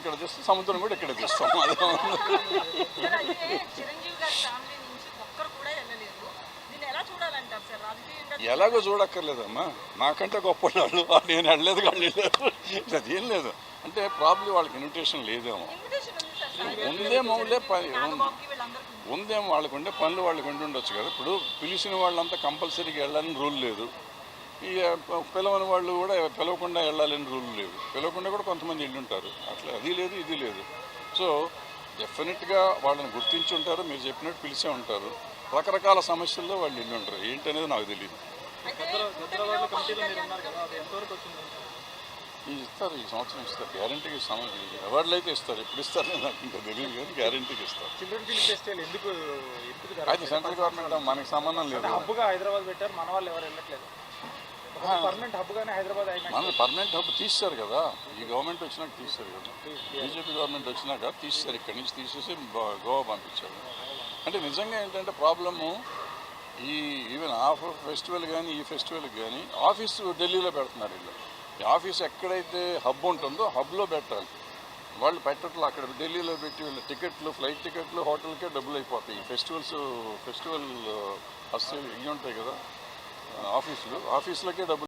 ఇక్కడ సముద్రం కూడా ఇక్కడ రాజకీయంగా ఎలాగో చూడక్కర్లేదమ్మా. నాకంటే గొప్ప వాళ్ళు నేను వెళ్ళలేదు వాళ్ళు వెళ్ళారు అదేం లేదు. అంటే ప్రాబ్లం వాళ్ళకి ఇన్విటేషన్ లేదేమో. ఉందేమో ఉందే పని. ఉందేమో వాళ్ళకు ఉండే పనులు వాళ్ళకి ఉండి ఉండొచ్చు కదా. ఇప్పుడు పిలిచిన వాళ్ళంతా కంపల్సరీగా వెళ్ళాలని రూల్ లేదు. ఇక పిలవని వాళ్ళు కూడా పిలవకుండా వెళ్ళాలని రూల్ లేవు. పిలవకుండా కూడా కొంతమంది వెళ్ళి ఉంటారు అట్లా అది లేదు ఇది లేదు. సో డెఫినెట్గా వాళ్ళని గుర్తించి ఉంటారు మీరు చెప్పినట్టు పిలిచే ఉంటారు. రకరకాల సమస్యల్లో వాళ్ళు వెళ్ళి ఉంటారు ఏంటనేది నాకు తెలియదు ఇస్తారు ఈ సంవత్సరం ఇస్తారు. గ్యారంటీకి ఇస్తాం అవార్డులు అయితే ఇస్తారు ఎప్పుడు ఇస్తారు నాకు ఇంకా తెలియదు కానీ గ్యారంటీకి ఇస్తారు. చిల్డ్రన్ ఫిల్మ్ ఫెస్టివల్ ఎందుకు సెంట్రల్ గవర్నమెంట్ మనకి సంబంధం లేదు హబ్గా హైదరాబాద్ పెట్టారు మన వాళ్ళు ఎవరు వెళ్ళట్లేదు. పర్మనెంట్ హబ్గానే హైదరాబాద్ మన పర్మనెంట్ హబ్ తీస్తారు కదా. ఈ గవర్నమెంట్ వచ్చినాక తీస్తారు కదా. బీజేపీ గవర్నమెంట్ వచ్చినాక తీస్తారు ఇక్కడి నుంచి తీసేసి గోవా పంపించారు. అంటే నిజంగా ఏంటంటే ప్రాబ్లము ఈ ఈవెన్ ఆ ఫెస్టివల్ కానీ ఈ ఫెస్టివల్ కానీ ఆఫీసు ఢిల్లీలో పెడుతున్నారు వీళ్ళు. ఆఫీస్ ఎక్కడైతే హబ్ ఉంటుందో హబ్లో పెట్టాలి. వాళ్ళు పెట్టట్లు అక్కడ ఢిల్లీలో పెట్టి వీళ్ళు టికెట్లు ఫ్లైట్ టికెట్లు హోటల్కే డబ్బులు అయిపోతాయి ఫెస్టివల్స్ ఫెస్టివల్ వస్తే ఇవి ఉంటాయి కదా ఆఫీసులు. ఆఫీసులకే డబ్బులు